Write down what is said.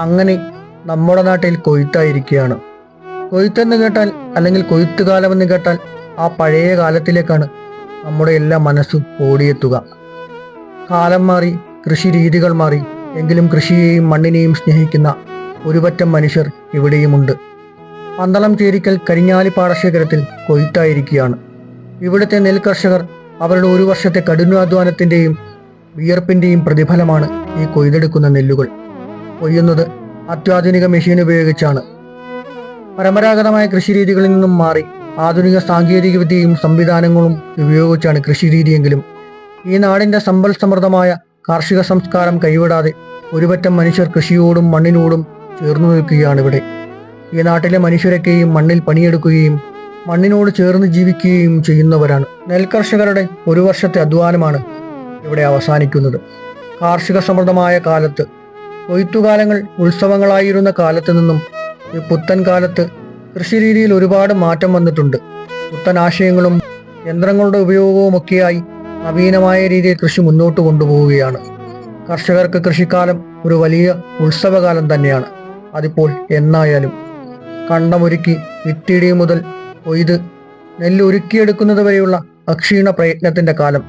അങ്ങനെ നമ്മുടെ നാട്ടിൽ കൊയ്ത്തായിരിക്കുകയാണ്. കൊയ്ത്തെന്ന് കേട്ടാൽ അല്ലെങ്കിൽ കൊയ്ത്തുകാലമെന്ന് കേട്ടാൽ ആ പഴയ കാലത്തിലേക്കാണ് നമ്മുടെ എല്ലാ മനസ്സും ഓടിയെത്തുക. കാലം മാറി കൃഷി രീതികൾ മാറി എങ്കിലും കൃഷിയെയും മണ്ണിനെയും സ്നേഹിക്കുന്ന ഒരുപറ്റം മനുഷ്യർ ഇവിടെയുമുണ്ട്. പന്തളം ചേരിക്കൽ കരിഞ്ഞാലി പാടശേഖരത്തിൽ കൊയ്ത്തായിരിക്കുകയാണ്. ഇവിടുത്തെ നെൽകർഷകർ അവരുടെ ഒരു വർഷത്തെ കഠിനാധ്വാനത്തിന്റെയും വിയർപ്പിന്റെയും പ്രതിഫലമാണ് ഈ കൊയ്തെടുക്കുന്ന നെല്ലുകൾ. കൊയ്യുന്നത് അത്യാധുനിക മെഷീൻ ഉപയോഗിച്ചാണ്. പരമ്പരാഗതമായ കൃഷിരീതികളിൽ നിന്നും മാറി ആധുനിക സാങ്കേതിക വിദ്യയും സംവിധാനങ്ങളും ഉപയോഗിച്ചാണ് കൃഷിരീതിയെങ്കിലും ഈ നാടിന്റെ സമ്പൽ സമൃദ്ധമായ കാർഷിക സംസ്കാരം കൈവിടാതെ ഒരുപറ്റം മനുഷ്യർ കൃഷിയോടും മണ്ണിനോടും ചേർന്നു നിൽക്കുകയാണ് ഇവിടെ. ഈ നാട്ടിലെ മനുഷ്യരൊക്കെയും മണ്ണിൽ പണിയെടുക്കുകയും മണ്ണിനോട് ചേർന്ന് ജീവിക്കുകയും ചെയ്യുന്നവരാണ്. നെൽകർഷകരുടെ ഒരു വർഷത്തെ അധ്വാനമാണ് ഇവിടെ അവസാനിക്കുന്നത്. കാർഷിക സമൃദ്ധമായ കാലത്ത് കൊയ്ത്തുകാലങ്ങൾ ഉത്സവങ്ങളായിരുന്ന കാലത്ത് നിന്നും ഈ പുത്തൻ കാലത്ത് കൃഷിരീതിയിൽ ഒരുപാട് മാറ്റം വന്നിട്ടുണ്ട്. പുത്തൻ ആശയങ്ങളും യന്ത്രങ്ങളുടെ ഉപയോഗവും ഒക്കെയായി നവീനമായ രീതിയിൽ കൃഷി മുന്നോട്ട് കൊണ്ടുപോവുകയാണ്. കർഷകർക്ക് കൃഷിക്കാലം ഒരു വലിയ ഉത്സവകാലം തന്നെയാണ്. അതിപ്പോൾ എന്നായാലും കണ്ടമൊരുക്കി വിത്തിടി മുതൽ കൊയ്ത് നെല്ല് ഒരുക്കിയെടുക്കുന്നത് വരെയുള്ള അക്ഷീണ പ്രയത്നത്തിന്റെ കാലം.